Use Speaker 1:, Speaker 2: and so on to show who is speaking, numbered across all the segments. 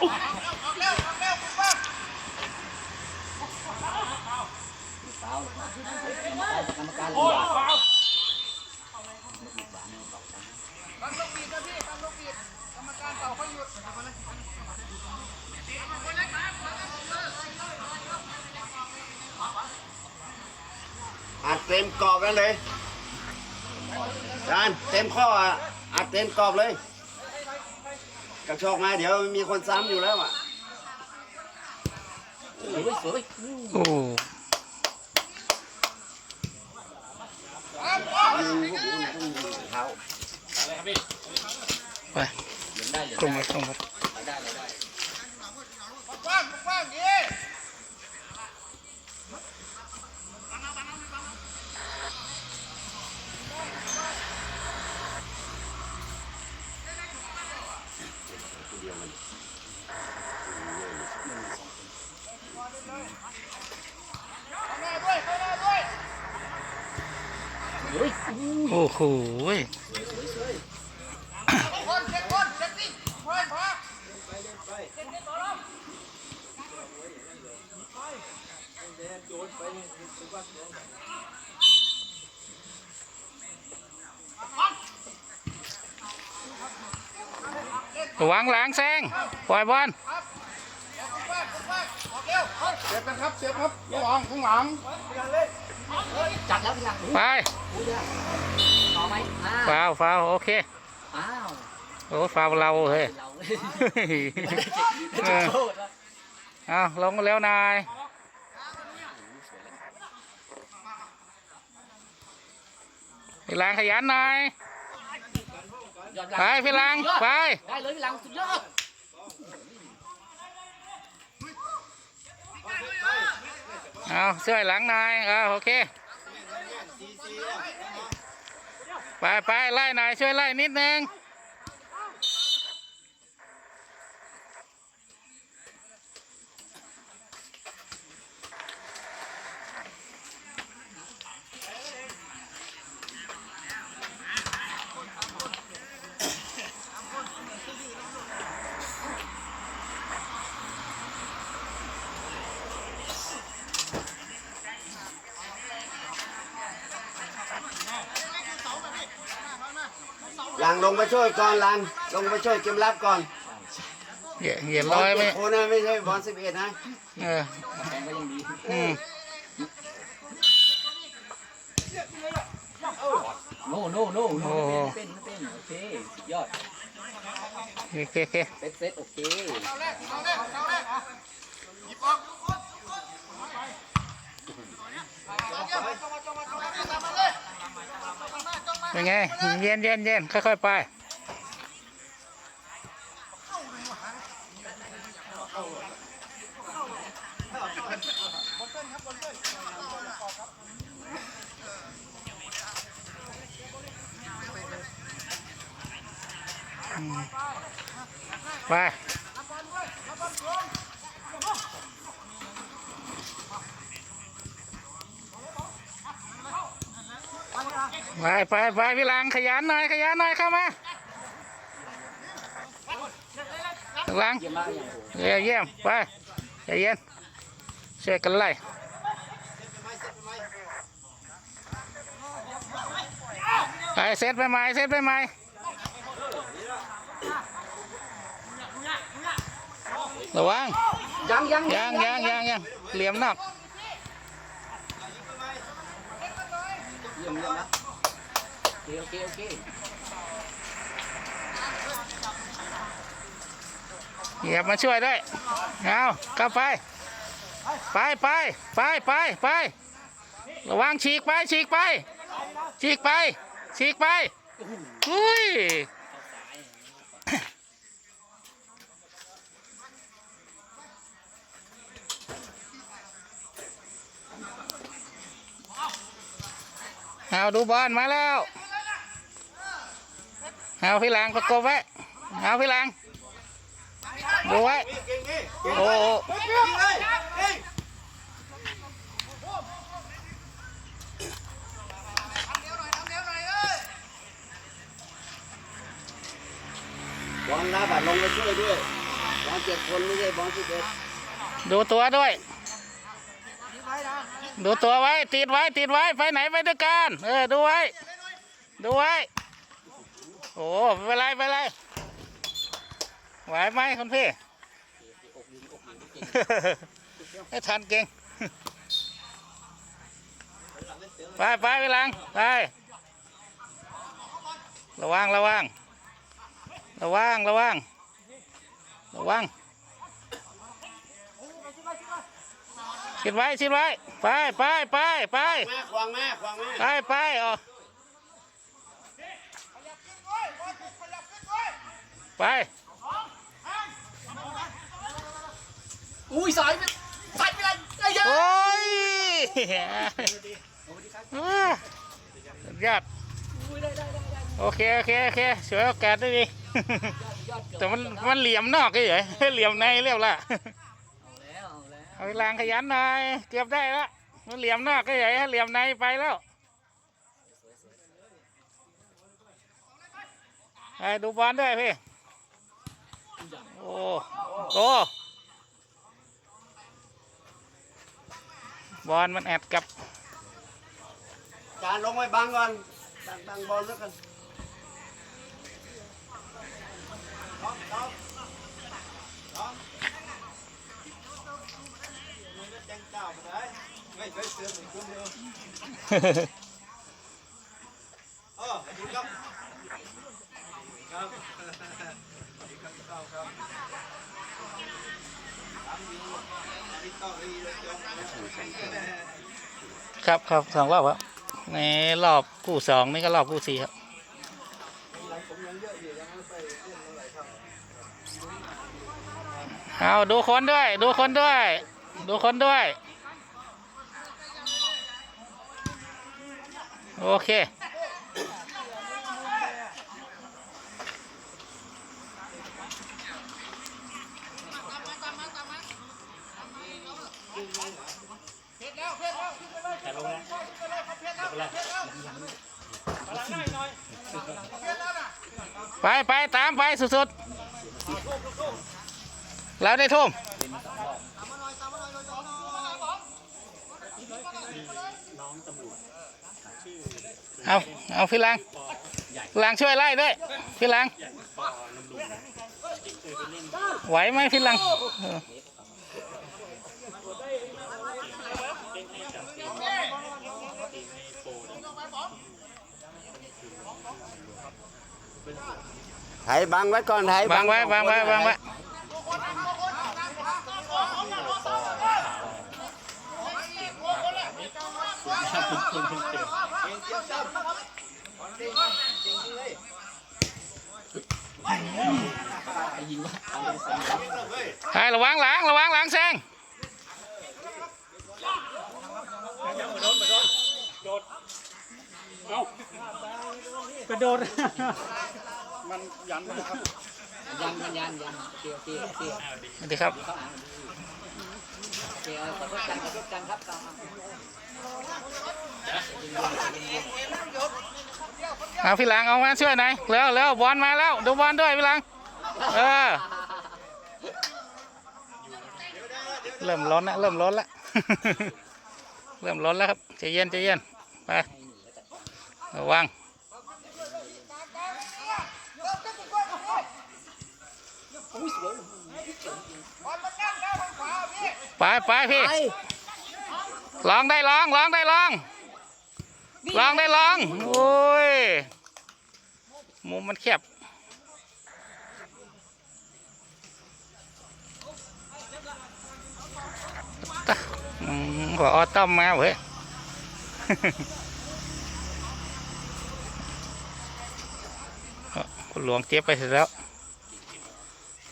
Speaker 1: Oh. เต็มกรอบแล้วเลยจานเต็มข้ออะอัดเต็มกรอบเลยกระโชกมาเดี๋ยวมีคนซ้ำอยู่แล้วอะ
Speaker 2: สวยสวย
Speaker 3: โอ้
Speaker 1: เท้า
Speaker 3: ไป
Speaker 2: ยังได้ยัง
Speaker 3: ตรงไปตรงไป
Speaker 2: ได้เลยได้
Speaker 3: โอ้โหระวังหลังแซงปล่อยบอล
Speaker 4: เจ็บนะครับเจ็บครับระวังข้างหลัง
Speaker 2: จัดแล้วพี่หลัง
Speaker 3: ไป
Speaker 2: ต่อไหมอ้า
Speaker 3: ฟาวฟาวโอเค
Speaker 2: อ้าว
Speaker 3: โอ้ฟาวเราเฮ้ย
Speaker 2: เรา
Speaker 3: เออ
Speaker 2: โทษแล้ว
Speaker 3: เอาลงมาแล้วนายพี่หลังขยันหน่อย
Speaker 2: ยอดหลัง
Speaker 3: ไปพี่หลังไป
Speaker 2: ได้เลยพี่หลังสุดยอด
Speaker 3: เอาช่วยหลังนายเอาโอเคไปไปไล่นายช่วยไล่นิดนึง
Speaker 1: ลังลงไปช่วยก่อนหลังลงไปช่วยเกมรับก่อน
Speaker 3: เหยียเหยีย
Speaker 1: บ
Speaker 3: ร้
Speaker 1: อ
Speaker 3: อ
Speaker 1: ล
Speaker 3: ยไหม
Speaker 1: เจ็ดคนนะไม่ใช่บอลสิบเอ็ดนะ
Speaker 3: เออ
Speaker 2: แข่งก็ยังดี
Speaker 3: อืม
Speaker 2: โน่โน่โน่โน่ไม่เป็นไม่เป็นโอเคสุดยอด
Speaker 3: โอเคโอเค
Speaker 2: เซตเซตโอเค
Speaker 3: เป็นไง เย็นเย็นเย็นค่อยๆไปไป ไปไปไปพี่หลังขยันหน่อยขยันหน่อยเข้ามาหลัง
Speaker 2: เยี่ยมมากอย่างโห
Speaker 3: เยี่ยมเยี่ยมไปใจเย็นช่วยกันไล่ไปเซตไปใหม่เซตไปใหม่ระวัง
Speaker 2: ยังยัง
Speaker 3: ยังยังยังยังเหลี่ยมนอก
Speaker 2: เยี่ย มเยี่ยมนะโอเคโอเคโอเค
Speaker 3: เหยียบมาช่วยด้วย เอาเข้าไป ไปไปไปไปไประวังฉีกไปฉีกไปฉีกไปฉีกไปอุ้ย เอาดูบอลมาแล้วเอาพี่หลังประกบไว้เอาพี่หลังดูไว้โอ้โห
Speaker 1: บอลรับอะลงไปช่วยด้วยบอลเจ็ดคนไม่ใช่บอลสิบเอ็ด
Speaker 3: ดูตัวด้วย ดูตัวไว้ ติดไว้ ติดไว้ ไปไหนไปด้วยกัน เออ ดูไว้ ดูไว้ โอ้ไม่เป็นไรไม่เป็นไรไหวไหมคุณพี่ไม่ทันเก่ง ไปไปไปลัง ไประวังระวัง ระวังระวังระวัง ชิดไว้ชิดไว้ ไปไปไปไป
Speaker 1: แม่ควางแม่ควางแม่
Speaker 3: ไปไปอ๋อไป
Speaker 2: อุ้ยสายไปสายไปเลยไอ้เหี้ย
Speaker 3: โอ้ยอ่าสุดยอด
Speaker 2: อุ้ยได้ได้ได้ได้
Speaker 3: โอเคโอเคโอเคสวยโอกาสได้ดี
Speaker 2: ยอดเกือบ
Speaker 3: แต่มันมันเหลี่ยมนอกเฉยๆเหลี่ยมในเรียบละ
Speaker 2: แล้ว เอาแล้ว
Speaker 3: เอาแรงขยันหน่อยเกือบได้ละมันเหลี่ยมนอกเฉยๆเหลี่ยมในไปแล้วไปดูบอลด้วยพี่ โอ้โอ้บอลมันแอดกับ
Speaker 1: จานลงไว้บังก่อนบังบอลแล้วกัน ครับครับ
Speaker 3: สองรอบครับในรอบคู่สองนี่ก็รอบคู่สี่ครับเอาดูคนด้วย ดูคนด้วย ดูคนด้วย โอเคไปไปตามไปสุดๆเราได้ทุ่ม เอาเอาพี่ลังพี่ลังช่วยไล่ด้วยพี่ลังไหวไหมพี่ลังเออ
Speaker 1: ไถบังไว้ก่อนไถ
Speaker 3: วางไว้วางไว้วางไว้
Speaker 2: ไปยิงวะเอาไป ใส่
Speaker 3: ให้ระวังหลังระวังหลังแซง
Speaker 4: มันยันนะครับ
Speaker 2: ยันยันยันยันโอเคโอเคโอเค
Speaker 3: สวัสดีครับ
Speaker 2: ข้างหลังโอ เคเอาขอโทษกันขอโทษกันครับตามมา
Speaker 3: เอาพี่หลังเอามาช่วยหน่อยเร็วเร็วบอลมาแล้วดูบอลด้วยพี่หลังเออเริ่มร้อนแล้วเริ่มร้อนล้วเริ่มร้อนแล้วครับใจเย็นใจเย็นไประวัง ไปไปพี่ลองได้ลองลองได้ลองลองได้ลองโอ้ยมุมมันแคบอืมขอออต้อมมาเว้ยคุณหลวงเจ็บไปเสร็จแล้ว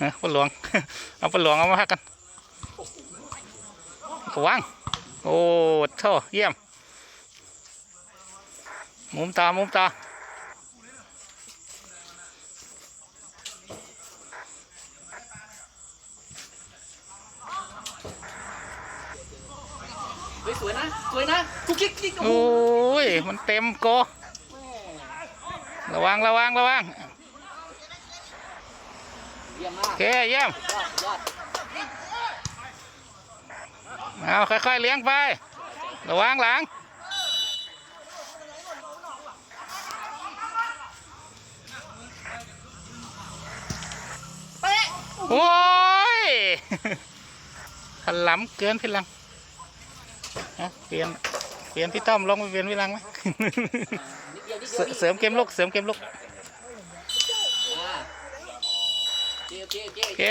Speaker 3: ฮะคุณหลวงเอาคุณหลวงเอามาพักกัน ระวังโอ้โทเยี่ยม มุมตามุมตา
Speaker 2: เฮ้ยสวยนะ สวยนะกูคิกคิกโอ้
Speaker 3: โอ
Speaker 2: โห้
Speaker 3: ย มันเต็มโกระวังระวังระวัง
Speaker 2: เยี่ยมมา
Speaker 3: โอกเคเยี่ยม
Speaker 2: ยอดยอด
Speaker 3: เอาค่อยๆเลี้ยงไประวังหลังโอ้ยถลำเกินพี่ลังฮะเปลี่ยนเปลี่ยนพี่ต้อมลงไปเปลี่ยนวิลังไหม
Speaker 2: เส
Speaker 3: ริ
Speaker 2: ยว
Speaker 3: เสริมเกมลุกเสริมเกมลุก